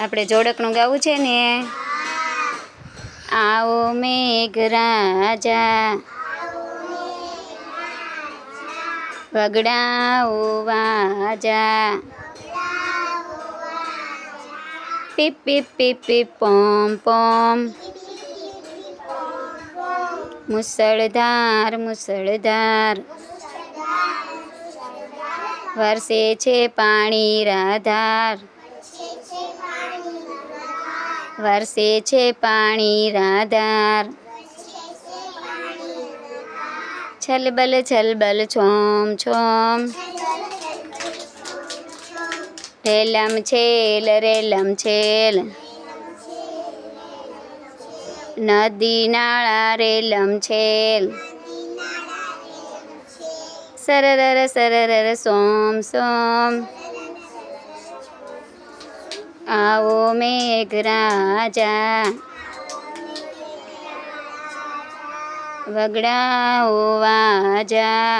આપણે જોડકનું ગાવું છે ને? આવો મેઘરાજા વગડાઓ વાજા. પીપ પીપ પીપ પીપ, પોમ પોમ. મુસળધાર મુસળધાર. વરસે છે પાણી રાધાર. વરસે છે પાણી રાધાર. છલબલ છલબલ, છોમ છોમ. રેલમ છેલ રેલમ છેલ. નદી નાળા, રેલમ છેલ. સરરર સરરર, સોમ સોમ. આવો મેઘરાજા વગડાઓ વાજા